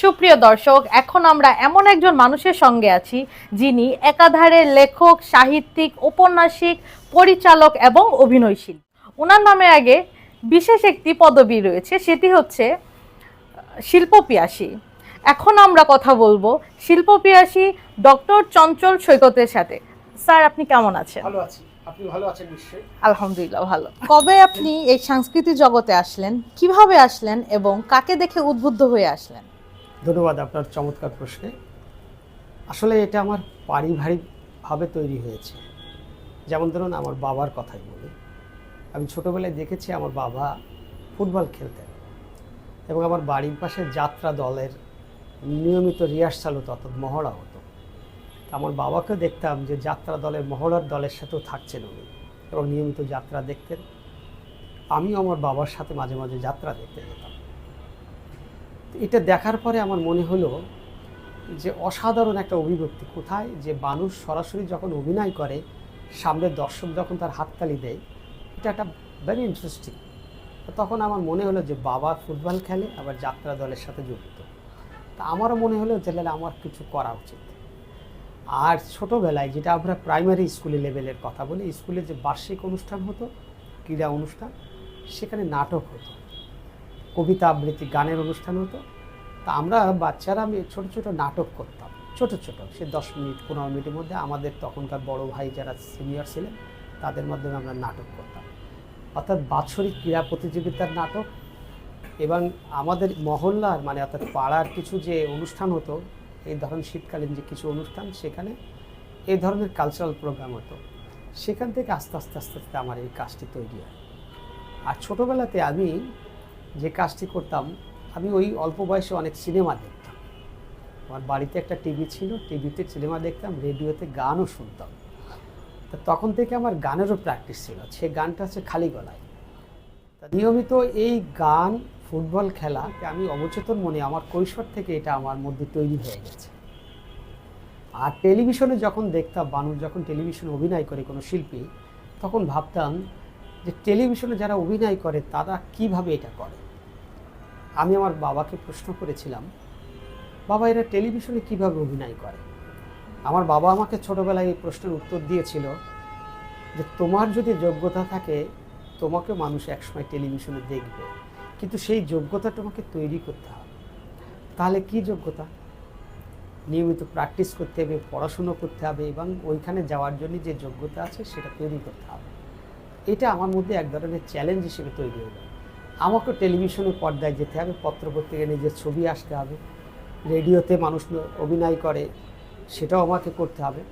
সুপ্রিয় দর্শক এখন আমরা এমন একজন মানুষের সঙ্গে আছি যিনি একাধারে লেখক সাহিত্যিক ঔপন্যাসিক পরিচালক এবং অভিনয়শীল ওনার নামে আগে বিশেষ একটি পদবি রয়েছে সেটি হচ্ছে শিল্পপিয়াসী এখন আমরা কথা বলব শিল্পপিয়াসী ডক্টর চঞ্চল সৈকতের সাথে। স্যার আপনি কেমন আছেন? ভালো আছি। আপনি ভালো আছেন নিশ্চয়ই? আলহামদুলিল্লাহ ভালো। কবে আপনি এই সাংস্কৃতিক জগতে আসলেন কীভাবে আসলেন এবং কাকে দেখে উদ্বুদ্ধ হয়ে আসলেন? ধন্যবাদ আপনার চমৎকার প্রশ্নে। আসলে এটা আমার পারিবারিকভাবে তৈরি হয়েছে। যেমন ধরুন আমার বাবার কথাই বলি। আমি ছোটোবেলায় দেখেছি আমার বাবা ফুটবল খেলতেন এবং আমার বাড়ির পাশে যাত্রা দলের নিয়মিত রিহার্সাল হতো, অর্থাৎ মহড়া হতো। আমার বাবাকে দেখতাম যে যাত্রা দলের মহড়ার দলের সাথেও থাকছেন উনি এবং নিয়মিত যাত্রা দেখতেন। আমিও আমার বাবার সাথে মাঝে মাঝে যাত্রা দেখতে যেতাম। এটা দেখার পরে আমার মনে হলো যে অসাধারণ একটা অভিব্যক্তি। কোথায়? যে মানুষ সরাসরি যখন অভিনয় করে, সামনের দর্শক যখন তার হাততালি দেয়, এটা একটা ভেরি ইন্টারেস্টিং তখন আমার মনে হলো যে বাবা ফুটবল খেলে, আবার যাত্রা দলের সাথে যুক্ত। তা আমারও মনে হলো যে আমার কিছু করা উচিত। আর ছোটোবেলায় যেটা আমরা প্রাইমারি স্কুলে লেভেলের কথা বলি স্কুলে যে বার্ষিক অনুষ্ঠান হতো, ক্রীড়া অনুষ্ঠান, সেখানে নাটক হতো। কবিতা আবৃত্তি, গানের অনুষ্ঠান হতো। তা আমরা বাচ্চারা আমি ছোট ছোট নাটক করতাম, ছোট ছোট, সে দশ মিনিট, পনেরো মিনিটের মধ্যে আমাদের তখনকার বড় ভাই যারা সিনিয়র ছিলেন, তাদের মাধ্যমে আমরা নাটক করতাম। অর্থাৎ বাৎসরিক ক্রীড়া প্রতিযোগিতার নাটক এবং আমাদের মহল্লার মানে অর্থাৎ পাড়ার কিছু যে অনুষ্ঠান হতো, এই ধরনের শীতকালীন যে কিছু অনুষ্ঠান, সেখানে এই ধরনের কালচারাল প্রোগ্রাম হতো। সেখান থেকে আস্তে আস্তে আস্তে আস্তে আমার এই কাজটি তৈরি হয়। আর ছোটোবেলাতে আমি যে কাজটি করতাম, আমি ওই অল্প বয়সে অনেক সিনেমা দেখতাম। আমার বাড়িতে একটা টিভি ছিল, টিভিতে সিনেমা দেখতাম, রেডিওতে গানও শুনতাম। তা তখন থেকে আমার গানেরও প্র্যাকটিস ছিল, সে গানটা হচ্ছে খালি গলায়। তা নিয়মিত এই গান, ফুটবল খেলা আমি অবচেতন মনে আমার কৈশোর থেকে এটা আমার মধ্যে তৈরি হয়ে গেছে। আর টেলিভিশনে যখন দেখতাম মানুষ যখন টেলিভিশনে অভিনয় করে কোনো শিল্পী, তখন ভাবতাম যে টেলিভিশনে যারা অভিনয় করে, তারা কীভাবে এটা করে? আমি আমার বাবাকে প্রশ্ন করেছিলাম, বাবা, এরা টেলিভিশনে কীভাবে অভিনয় করে? আমার বাবা আমাকে ছোটবেলায় এই প্রশ্নের উত্তর দিয়েছিল যে, তোমার যদি যোগ্যতা থাকে তোমাকে মানুষ একসময় টেলিভিশনে দেখবে। কিন্তু সেই যোগ্যতা তোমাকে তৈরি করতে হবে। তাহলে কি যোগ্যতা? নিয়মিত প্র্যাকটিস করতে হবে, পড়াশুনো করতে হবে এবং ওইখানে যাওয়ার জন্য যে যোগ্যতা আছে সেটা তৈরি করতে হবে। এটা আমার মধ্যে এক ধরনের চ্যালেঞ্জ হিসেবে তৈরি হলো। আমাকে টেলিভিশনে পর্দায় যেতে হবে, পত্রপত্রিকায় নিজের ছবি আসতে হবে, রেডিওতে মানুষ অভিনয় করে, সেটাও আমাকে করতে হবে।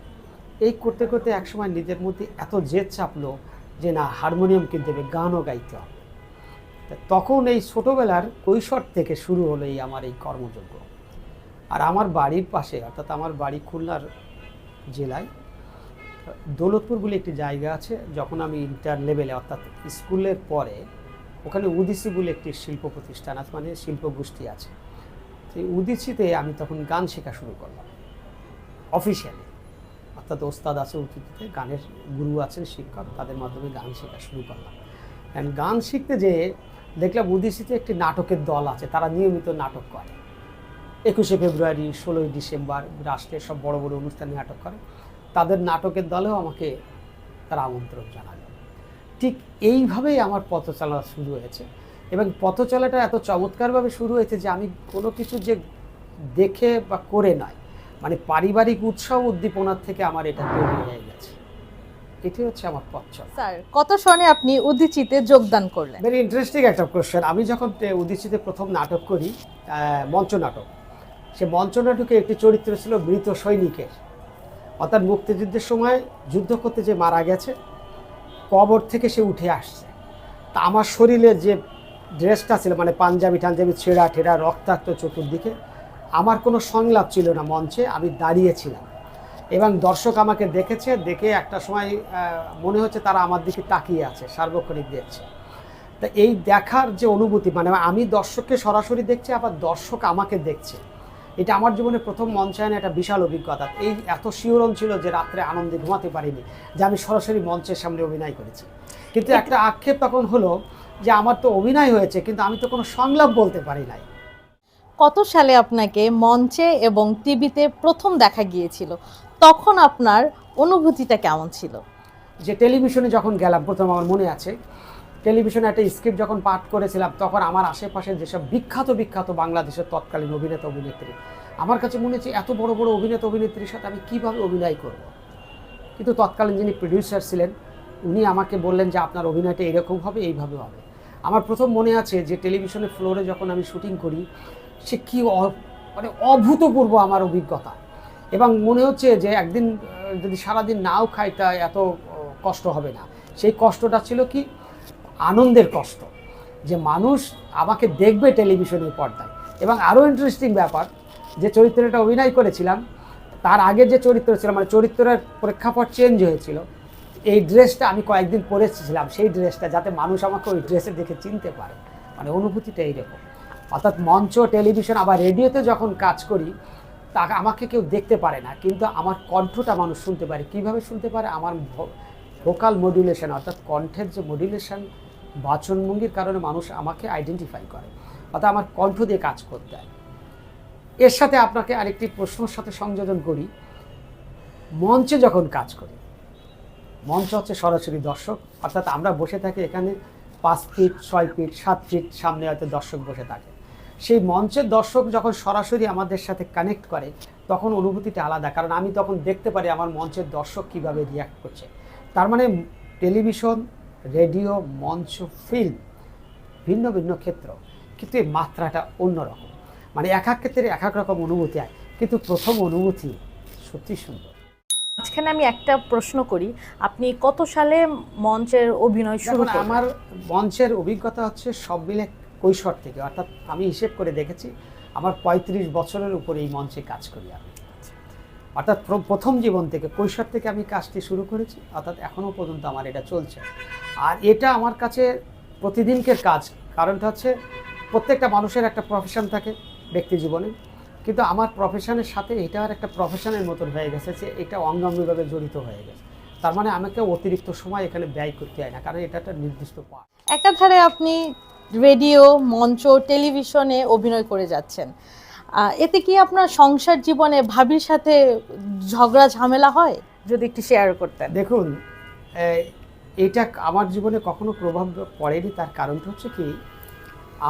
এই করতে করতে একসময় নিজের মধ্যে এত জেদ চাপলো যে না, হারমোনিয়াম কিনতে হবে গানও গাইতে হবে। তখন এই ছোটোবেলার কৈশোর থেকে শুরু হলো এই আমার এই কর্মযোগ্য আর আমার বাড়ির পাশে, অর্থাৎ আমার বাড়ি খুলনার জেলায়, দৌলতপুর বলে একটি জায়গা আছে, যখন আমি ইন্টার লেভেলে অর্থাৎ স্কুলের পরে ওখানে উদিসি বলে একটি শিল্প প্রতিষ্ঠান আছে মানে শিল্প গোষ্ঠী আছে। সেই উদিসিতে আমি তখন গান শেখা শুরু করলাম অফিসিয়ালি অর্থাৎ ওস্তাদ আছে উদিসিতে গানের গুরু আছেন শিক্ষক, তাদের মাধ্যমে গান শেখা শুরু করলাম। অ্যান্ড গান শিখতে যে দেখলাম উদিসিতে একটি নাটকের দল আছে, তারা নিয়মিত নাটক করে। একুশে ফেব্রুয়ারি, ষোলোই ডিসেম্বর, রাষ্ট্রের সব বড় বড় অনুষ্ঠানে নাটক করে। তাদের নাটকের দলেও আমাকে তারা আমন্ত্রণ জানালো ঠিক এইভাবেই আমার পথ চলা শুরু হয়েছে। এবং পথ চলাটা এত চমৎকারভাবে শুরু হয়েছে যে আমি কোনো কিছু যে দেখে বা করে নয় মানে পারিবারিক উৎসাহ উদ্দীপনার থেকে আমার এটা তৈরি হয়ে গেছে। এটি হচ্ছে আমার পথ চলা স্যার কত সনে আপনি উদ্দিচিতে যোগদান করলেন? ভেরি ইন্টারেস্টিং একটা কোশ্চেন আমি যখন তে- উদীচিতে প্রথম নাটক করি মঞ্চ নাটক সে মঞ্চ নাটকে একটি চরিত্র ছিল মৃত সৈনিকের। অর্থাৎ মুক্তিযুদ্ধের সময় যুদ্ধ করতে যে মারা গেছে কবর থেকে সে উঠে আসছে। তা আমার শরীরে যে ড্রেসটা ছিল মানে পাঞ্জাবি টাঞ্জাবি, ছেঁড়া ঠেড়া, রক্তাক্ত চতুর্দিকে, আমার কোনো সংলাপ ছিল না মঞ্চে, আমি দাঁড়িয়েছিলাম। এবং দর্শক আমাকে দেখেছে, দেখে একটা সময় মনে হচ্ছে তারা আমার দিকে তাকিয়ে আছে, সার্বক্ষণিক দেখছে। তা এই দেখার যে অনুভূতি মানে আমি দর্শককে সরাসরি দেখছি, আবার দর্শক আমাকে দেখছে। এটা আমার জীবনে প্রথম মঞ্চায়নে একটা বিশাল অভিজ্ঞতা। এই এত শিহরণ ছিল যে রাত্রে আনন্দে ঘুমাতে পারিনি যে আমি সরাসরি মঞ্চের সামনে অভিনয় করেছি। কিন্তু একটা আক্ষেপ তখন হলো যে আমার তো অভিনয় হয়েছে কিন্তু আমি তো কোনো সংলাপ বলতে পারি নাই। কত সালে আপনাকে মঞ্চে এবং টিভিতে প্রথম দেখা গিয়েছিল? তখন আপনার অনুভূতিটা কেমন ছিল? যে টেলিভিশনে যখন গেলাম প্রথম আমার মনে আছে টেলিভিশনে একটা স্ক্রিপ্ট যখন পাঠ করেছিলাম, তখন আমার আশেপাশে যেসব বিখ্যাত বিখ্যাত বাংলাদেশের তৎকালীন অভিনেতা, অভিনেত্রী, আমার কাছে মনে হচ্ছে এত বড় বড় অভিনেতা, অভিনেত্রীর সাথে আমি কীভাবে অভিনয় করব? কিন্তু তৎকালীন যিনি প্রডিউসার ছিলেন, উনি আমাকে বললেন যে আপনার অভিনয়টা এরকম হবে, এইভাবে হবে। আমার প্রথম মনে আছে যে টেলিভিশনের ফ্লোরে যখন আমি শুটিং করি, সে কী মানে অভূতপূর্ব আমার অভিজ্ঞতা। এবং মনে হচ্ছে যে একদিন, যদি সারাদিন নাও খাই, তা এত কষ্ট হবে না। সেই কষ্টটা ছিল কি? আনন্দের কষ্ট, যে মানুষ আমাকে দেখবে টেলিভিশনের পর্দায়। এবং আরও ইন্টারেস্টিং ব্যাপার, যে চরিত্রটা অভিনয় করেছিলাম, তার আগে যে চরিত্র ছিল মানে চরিত্রের প্রেক্ষাপট চেঞ্জ হয়েছিল, এই ড্রেসটা আমি কয়েকদিন পরেছিলাম সেই ড্রেসটা যাতে মানুষ আমাকে ওই ড্রেসে দেখে চিনতে পারে। মানে অনুভূতিটা এইরকম। অর্থাৎ মঞ্চ, টেলিভিশন, আবার রেডিওতে যখন কাজ করি, তা আমাকে কেউ দেখতে পারে না, কিন্তু আমার কণ্ঠটা মানুষ শুনতে পারে। কীভাবে শুনতে পারে? আমার ভোকাল মডুলেশন অর্থাৎ কণ্ঠের যে মডুলেশন বাচনভঙ্গির কারণে মানুষ আমাকে আইডেন্টিফাই করে, অর্থাৎ আমার কণ্ঠ দিয়ে কাজ করতে হয়। এর সাথে আপনাকে আরেকটি প্রশ্নের সাথে সংযোজন করি। মঞ্চে যখন কাজ করি, মঞ্চ হচ্ছে সরাসরি দর্শক, অর্থাৎ আমরা বসে থাকি এখানে পাঁচ ফিট, ছয় ফিট, সাত ফিট, সামনে হয়তো দর্শক বসে থাকে। সেই মঞ্চের দর্শক যখন সরাসরি আমাদের সাথে কানেক্ট করে, তখন অনুভূতিটা আলাদা। কারণ আমি তখন দেখতে পারি আমার মঞ্চের দর্শক কীভাবে রিয়াক্ট করছে। তার মানে টেলিভিশন রেডিও মঞ্চ ফিল্ম ভিন্ন ভিন্ন ক্ষেত্র। কিন্তু এই মাত্রাটা অন্যরকম মানে এক এক ক্ষেত্রে এক এক রকম অনুভূতি হয় কিন্তু প্রথম অনুভূতি সত্যি সুন্দর। মাঝখানে আমি একটা প্রশ্ন করি আপনি কত সালে মঞ্চের অভিনয় শুরু করেন আমার মঞ্চের অভিজ্ঞতা হচ্ছে সব মিলে কৈশোর থেকে। অর্থাৎ আমি হিসেব করে দেখেছি আমার পঁয়ত্রিশ বছরের উপরে এই মঞ্চে কাজ করি আমি। অর্থাৎ প্র- প্রথম জীবন থেকে, কৈশোর থেকে আমি কাজটি শুরু করেছি, অর্থাৎ এখনও পর্যন্ত আমার এটা চলছে। আর এটা আমার কাছে প্রতিদিনকের কাজ, কারণটা হচ্ছে প্রত্যেকটা মানুষের একটা প্রফেশন থাকে ব্যক্তি জীবনে। কিন্তু আমার প্রফেশনের সাথে এটা আর একটা প্রফেশনের মতন হয়ে গেছে যে এটা অঙ্গাঙ্গিভাবে জড়িত হয়ে গেছে। তার মানে আমাকে অতিরিক্ত সময় এখানে ব্যয় করতে হয় না, কারণ এটা একটা নির্দিষ্ট পাঠ একাধারে আপনি রেডিও মঞ্চ টেলিভিশনে অভিনয় করে যাচ্ছেন। এতে কি আপনার সংসার জীবনে ভাবির সাথে ঝগড়া ঝামেলা হয়? যদি একটু শেয়ার করতেন। দেখুন এটা আমার জীবনে কখনো প্রভাব পড়েনি। তার কারণটা হচ্ছে কি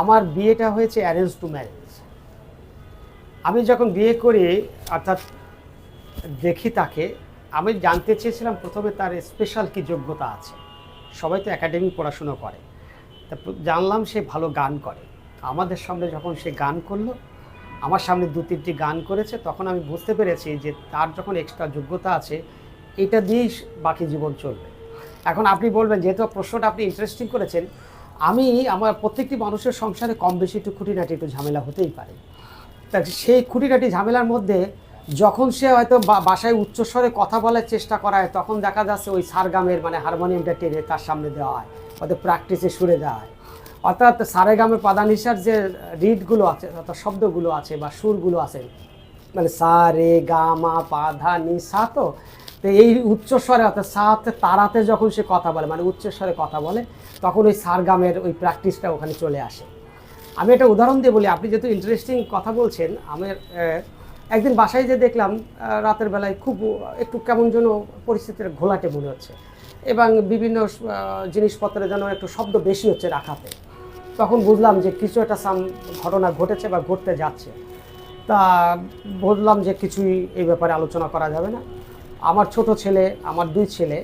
আমার বিয়েটা হয়েছে অ্যারেঞ্জ টু ম্যারেজ আমি যখন বিয়ে করি অর্থাৎ দেখি তাকে আমি জানতে চেয়েছিলাম প্রথমে তার স্পেশাল কি যোগ্যতা আছে। সবাই তো একাডেমি পড়াশুনো করে। তা জানলাম সে ভালো গান করে। আমাদের সামনে যখন সে গান করল আমার সামনে দু তিনটি গান করেছে, তখন আমি বুঝতে পেরেছি যে তার যখন এক্সট্রা যোগ্যতা আছে, এটা দিয়েই বাকি জীবন চলবে। এখন আপনি বলবেন, যেহেতু প্রশ্নটা আপনি ইন্টারেস্টিং করেছেন, আমি আমার প্রত্যেকটি মানুষের সংসারে কম বেশি একটু খুঁটিনাটি একটু ঝামেলা হতেই পারে। তা সেই খুঁটিনাটি ঝামেলার মধ্যে যখন সে হয়তো বাসায় উচ্চস্বরে কথা বলার চেষ্টা করায়, তখন দেখা যাচ্ছে ওই সারগামের মানে হারমোনিয়ামটা টেনে তার সামনে দেওয়া হয়, হয়তো প্র্যাকটিসে সুরে দেওয়া হয়। অর্থাৎ সারেগামের পাদানিসার যে রিডগুলো আছে অর্থাৎ শব্দগুলো আছে বা সুরগুলো আছে মানে সা রে গা মা পা ধা নি সা তো তো এই উচ্চস্বরে অর্থাৎ সা হচ্ছে তারাতে যখন সে কথা বলে মানে উচ্চস্বরে কথা বলে তখন ওই সারগামের ওই প্র্যাকটিসটা ওখানে চলে আসে। আমি একটা উদাহরণ দিয়ে বলি আপনি যেহেতু ইন্টারেস্টিং কথা বলছেন আমি আহ, একদিন বাসায় যে দেখলাম রাতের বেলায় খুব একটু কেমন যেন পরিস্থিতির ঘোলাটে মনে হচ্ছে এবং বিভিন্ন আহ, জিনিসপত্রের যেন একটু শব্দ বেশি হচ্ছে রাখাতে। তখন বুঝলাম যে কিছু একটা সাম ঘটনা ঘটেছে বা ঘটতে যাচ্ছে। তা বললাম যে কিছুই এই ব্যাপারে আলোচনা করা যাবে না। আমার ছোট ছেলে, আমার দুই ছেলে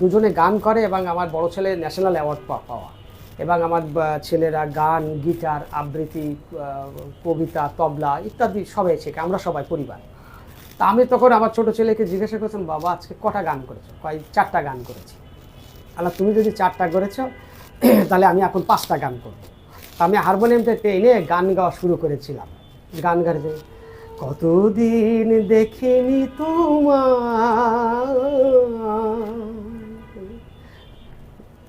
দুজনে গান করে এবং আমার বড় ছেলে ন্যাশনাল অ্যাওয়ার্ড পাওয়া। এবং আমার ছেলেরা গান, গিটার, আবৃত্তি কবিতা, তবলা ইত্যাদি সবাই শেখে, আমরা সবাই পরিবার। তা আমি তখন আমার ছোট ছেলেকে জিজ্ঞাসা করছিলাম, বাবা, আজকে কটা গান করেছ? কয়, চারটা গান করেছি। আল্লাহ, তুমি যদি চারটা করেছ তাহলে আমি এখন পাঁচটা গান করব। আমি হারমোনিয়ামটা টেনে গান গাওয়া শুরু করেছিলাম। গান গাইতে কতদিন দেখিনি তোমার।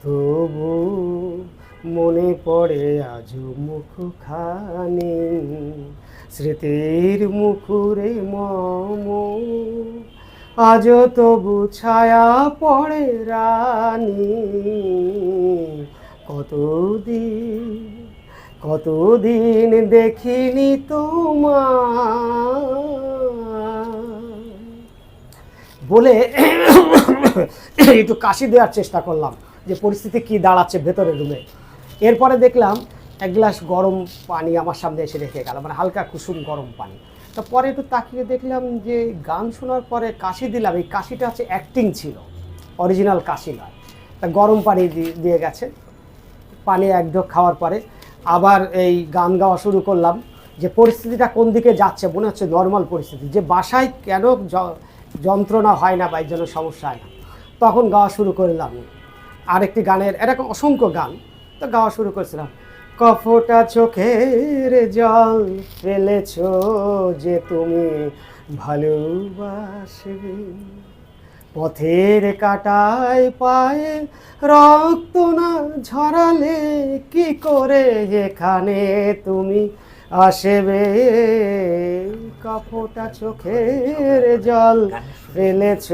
তবু মনে পড়ে আজ মুখখানি। স্মৃতির মুখুরে মম। আজ তবু ছায়া পড়ে রানী। কতদিন কতদিন দেখিনি তোমার বলে একটু কাশি দেওয়ার চেষ্টা করলাম যে পরিস্থিতি কি দাঁড়াচ্ছে ভেতরে রুমে। এরপরে দেখলাম এক গ্লাস গরম পানি আমার সামনে এসে রেখে গেল মানে হালকা কুসুম গরম পানি। তো পরে একটু তাকিয়ে দেখলাম যে গান শোনার পরে কাশি দিলাম, এই কাশিটা হচ্ছে অ্যাক্টিং ছিল অরিজিনাল কাশি নয়। তা গরম পানি দিয়ে গেছে। পানি এক ঢোক খাওয়ার পরে আবার এই গান গাওয়া শুরু করলাম যে পরিস্থিতিটা কোন দিকে যাচ্ছে, মনে হচ্ছে নর্মাল পরিস্থিতি, যে বাসায় কেন যন্ত্রণা হয় না বা এই জন্য সমস্যা হয় না। তখন গাওয়া শুরু করলাম। আরেকটি গানের, এরকম অসংখ্য গান, তো গাওয়া শুরু করেছিলাম। কফটা চোখের জল ফেলেছ যে তুমি ভালোবাসবে। পথের কাটায় পায়ে রক্ত না ঝরালে কি করে এখানে তুমি আসবে? কাপটা চোখের জল ফেলেছ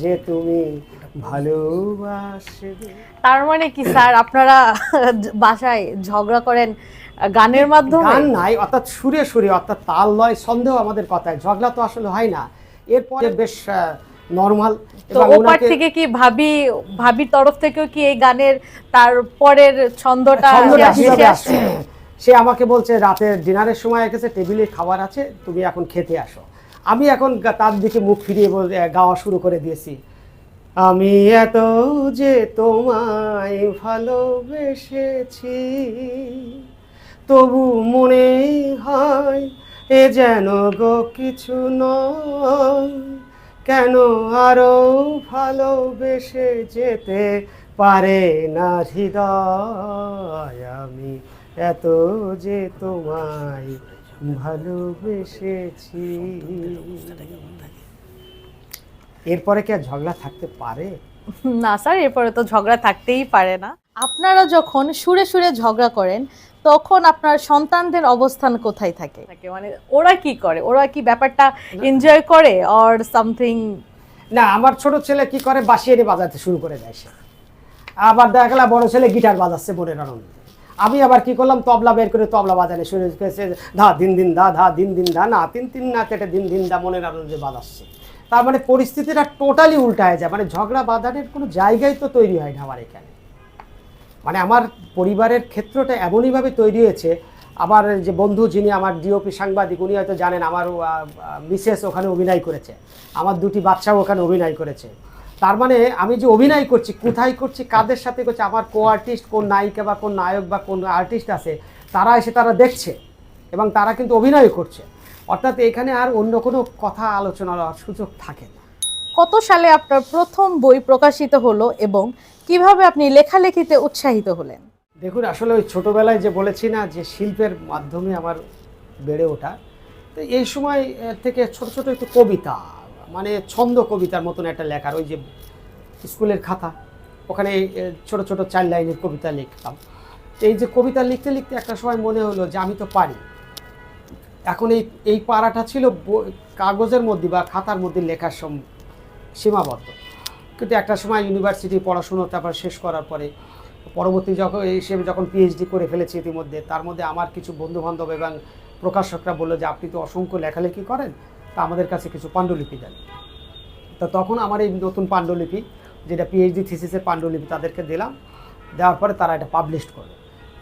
যে তুমি ভালোবাসবে। তার মানে কি স্যার? আপনারা বাসায় ঝগড়া করেন গানের মাধ্যমে? গান নাই অর্থাৎ সুরে সুরে অর্থাৎ তাল লয় সন্দেহ আমাদের কথায়। ঝগড়া তো আসলে হয় না। এরপরে বেশ নর্মাল তো ওপার থেকে কি ভাবি ভাবির তরফ থেকেও কি এই গানের তার পরের ছন্দটা? সে আমাকে বলছে রাতের ডিনারের সময় এসেছে টেবিলে খাবার আছে তুমি এখন খেতে আসো। আমি এখন তার দিকে মুখ ফিরিয়ে গাওয়া শুরু করে দিয়েছি। আমি এত যে তোমায় ভালোবেসেছি তবু মনে হয় এ যেন গো কিছু নয়। কেন আরও ভালোবেসে যেতে পারে না হৃদয়? আমি এত যে তোমায় ভালোবেসেছি। এরপরে কি আর ঝগড়া থাকতে পারে? না স্যার, এরপরে তো ঝগড়া থাকতেই পারে না। আপনারা যখন সুরে সুরে ঝগড়া করেন তখন আপনার সন্তানদের অবস্থান কোথায় থাকে? মানে ওরা কি করে? ওরা কি ব্যাপারটা এনজয় করে অর সামথিং না আমার ছোট ছেলে কি করে? বাসি এনে বাজাতে শুরু করে দেয় সে। আবার দেখা গেল বড় ছেলে গিটার বাজাচ্ছে মনের আনন্দে আমি আবার কি করলাম? তবলা বের করে তবলা বাজানে শুরু করেছে ধা দিন দিন দা ধা দিন দিন দা না তিন তিন না কেটে দিন দিন দা মনের আনন্দে বাজাচ্ছে। তার মানে পরিস্থিতিটা টোটালি উল্টায় যায়। মানে ঝগড়া বাজারের কোনো জায়গাই তো তৈরি হয় না আমার এখানে। মানে আমার পরিবারের ক্ষেত্রটা এমনইভাবে তৈরি হয়েছে। আমার যে বন্ধু যিনি আমার ডিওপি সাংবাদিক উনি হয়তো জানেন আমার মিসেস ওখানে অভিনয় করেছে। আমার দুটি বাচ্চাও ওখানে অভিনয় করেছে। তার মানে আমি যে অভিনয় করছি, কোথায় করছি, কাদের সাথে করছি, আমার কো আর্টিস্ট, কোন নায়িকা বা কোন নায়ক বা কোন আর্টিস্ট আছে, তারা এসে তারা দেখছে এবং তারা কিন্তু অভিনয় করছে। অর্থাৎ এখানে আর অন্য কোনো কথা আলোচনার সুযোগ থাকে না। কত সালে আপনার প্রথম বই প্রকাশিত হলো এবং কীভাবে আপনি লেখালেখিতে উৎসাহিত হলেন? দেখুন, আসলে ওই ছোটোবেলায় যে বলেছি না যে শিল্পের মাধ্যমে আমার বেড়ে ওঠা, তো এই সময় থেকে ছোট ছোট একটু কবিতা মানে ছন্দ কবিতার মতন একটা লেখার, ওই যে স্কুলের খাতা, ওখানে ছোট ছোট চার লাইনের কবিতা লিখতাম। এই যে কবিতা লিখতে লিখতে একটা সময় মনে হলো যে আমি তো পারি। এখন এই এই পাড়াটা ছিল কাগজের মধ্যে বা খাতার মধ্যে লেখার সীমাবদ্ধ। কিন্তু একটা সময় ইউনিভার্সিটি পড়াশুনো তারপর শেষ করার পরে, পরবর্তী যখন হিসেবে যখন পিএইচডি করে ফেলেছি ইতিমধ্যে, তার মধ্যে আমার কিছু বন্ধুবান্ধব এবং প্রকাশকরা বলল যে, আপনি তো অসংখ্য লেখালেখি করেন, তা আমাদের কাছে কিছু পাণ্ডুলিপি দেন। তো তখন আমার এই নতুন পাণ্ডুলিপি, যেটা পিএইচডি থিসিসের পাণ্ডুলিপি তাদেরকে দিলাম, দেওয়ার পরে তারা এটা পাবলিশ করল।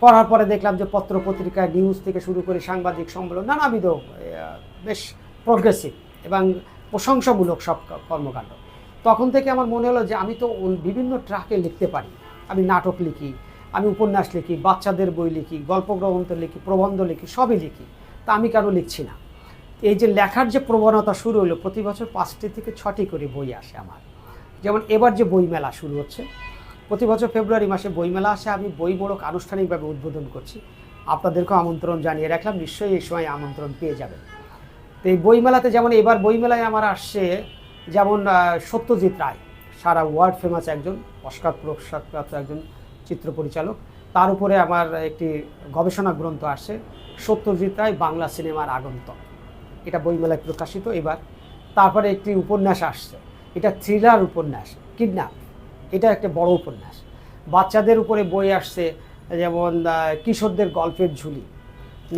করার পরে দেখলাম যে পত্র পত্রিকা নিউজ থেকে শুরু করে সাংবাদিক সম্মেলন, নানাবিধ বেশ প্রগ্রেসিভ এবং প্রশংসামূলক সব কর্মকাণ্ড। তখন থেকে আমার মনে হলো যে আমি তো বিভিন্ন ট্রাকে লিখতে পারি। আমি নাটক লিখি, আমি উপন্যাস লিখি, বাচ্চাদের বই লিখি, গল্প গ্রন্থ লিখি, প্রবন্ধ লিখি, সবই লিখি। তা আমি কেন লিখছি না। এই যে লেখার যে প্রবণতা শুরু হলো, প্রতি বছর পাঁচটি থেকে ছটি করে বই আসে আমার। যেমন এবার যে বইমেলা শুরু হচ্ছে, প্রতি বছর ফেব্রুয়ারি মাসে বইমেলা আসে, আমি বই বড়ক আনুষ্ঠানিকভাবে উদ্বোধন করছি। আপনাদেরকেও আমন্ত্রণ জানিয়ে রাখলাম, নিশ্চয়ই এই সময় আমন্ত্রণ পেয়ে যাবেন। তো এই বইমেলাতে যেমন এবার বইমেলায় আমার আসছে যেমন সত্যজিৎ রায়, সারা ওয়ার্ল্ড ফেমাস একজন, অস্কার পুরস্কারপ্রাপ্ত একজন চিত্র পরিচালক। তার উপরে আমার একটি গবেষণা গ্রন্থ আসছে, সত্যজিৎ রায়, বাংলা সিনেমার আগন্তক। এটা বইমেলায় প্রকাশিত এবার। তারপরে একটি উপন্যাস আসছে, এটা থ্রিলার উপন্যাস কিডন্যাপ এটা একটা বড় উপন্যাস। বাচ্চাদের উপরে বই আসছে, যেমন কিশোরদের গল্পের ঝুলি।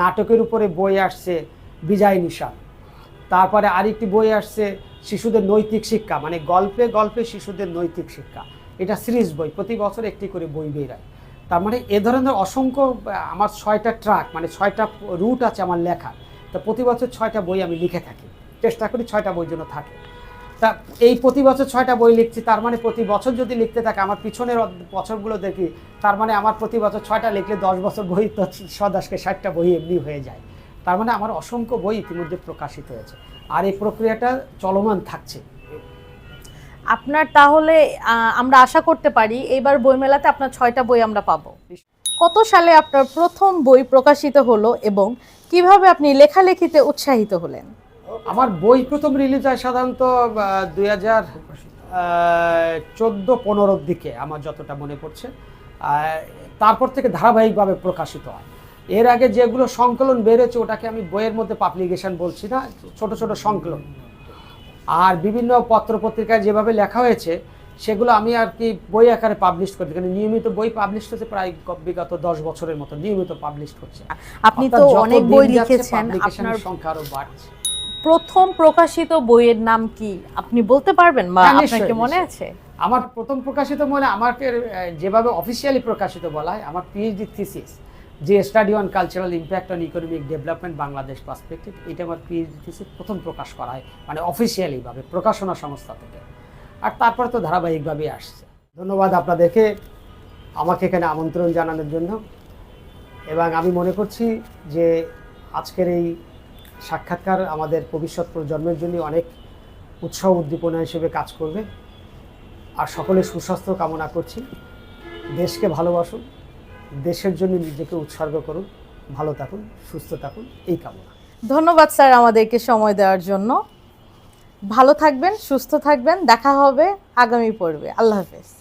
নাটকের উপরে বই আসছে, বিজয় নিশা তারপরে আরেকটি বই আসছে শিশুদের নৈতিক শিক্ষা মানে গল্পে গল্পে শিশুদের নৈতিক শিক্ষা। এটা সিরিজ বই, প্রতি বছর একটি করে বই বেরায় তার মানে এ ধরনের অসংখ্য আমার ছয়টা ট্রাক মানে ছয়টা রুট আছে আমার লেখা তা প্রতি বছর ছয়টা বই আমি লিখে থাকি। চেষ্টা করি ছয়টা বই যেন থাকে। তা এই প্রতি বছর ছয়টা বই লিখছি, তার মানে প্রতি বছর যদি লিখতে থাকে, আমার পিছনের বছরগুলো দেখি, তার মানে আমার প্রতি বছর ছয়টা লিখলে দশ বছর বই তো সদাসকে ষাটটা বই এমনি হয়ে যায়। তার মানে আমার অসংখ্য বই ইতিমধ্যে প্রকাশিত হয়েছে। আর এই প্রক্রিয়াটা চলমান থাকছে। আপনার তাহলে আমরা আশা করতে পারি এইবার বইমেলাতে আপনার ছয়টা বই আমরা পাবো। কত সালে আপনার প্রথম বই প্রকাশিত হলো এবং কীভাবে আপনি লেখালেখিতে উৎসাহিত হলেন? আমার বই প্রথম রিলিজ হয় সাধারণত দুই হাজার চোদ্দ পনেরোর দিকে আমার যতটা মনে পড়ছে। তারপর থেকে ধারাবাহিকভাবে প্রকাশিত হয়। এর আগে যেগুলো সংকলন বেড়েছে ওটাকে আমি বইয়ের মধ্যে পাবলিকেশন বলছি না ছোট ছোট সংকলন। আর বিভিন্ন পত্রপত্রিকায় যেভাবে লেখা হয়েছে সেগুলো আমি আর কি বই আকারে পাবলিশ করি কারণ নিয়মিত বই পাবলিশ হচ্ছে প্রায় বিগত দশ বছরের মতো নিয়মিত পাবলিশ হচ্ছে। আপনি তো অনেক বই লিখেছেন আপনার সংখ্যা আরও বাড়ছে। প্রথম প্রকাশিত বইয়ের নাম কি? আপনি বলতে পারবেন বা হ্যাঁ, আপনার কি মনে আছে? আমার প্রথম প্রকাশিত মনে আমাকে যেভাবে অফিসিয়ালি প্রকাশিত বলা হয় আমার পিএইচডি থিসিস যে study on cultural impact on economic development Bangladesh perspective এটা আমার পিএইচডি থিসিস প্রথম প্রকাশ করা হয় মানে অফিসিয়ালিভাবে প্রকাশনা সংস্থা থেকে। আর তারপরে তো ধারাবাহিকভাবেই আসছে। ধন্যবাদ আপনাদেরকে আমাকে এখানে আমন্ত্রণ জানানোর জন্য। এবং আমি মনে করছি যে আজকের এই সাক্ষাৎকার আমাদের ভবিষ্যৎ প্রজন্মের জন্য অনেক উৎসাহ উদ্দীপনা হিসেবে কাজ করবে। আর সকলে সুস্বাস্থ্য কামনা করছি। দেশকে ভালোবাসুন। দেশের জন্য নিজেকে উৎসর্গ করুন, ভালো থাকুন, সুস্থ থাকুন, এই কামনা। ধন্যবাদ স্যার আমাদেরকে সময় দেওয়ার জন্য। ভালো থাকবেন, সুস্থ থাকবেন, দেখা হবে আগামী পর্বে। আল্লাহ হাফেজ।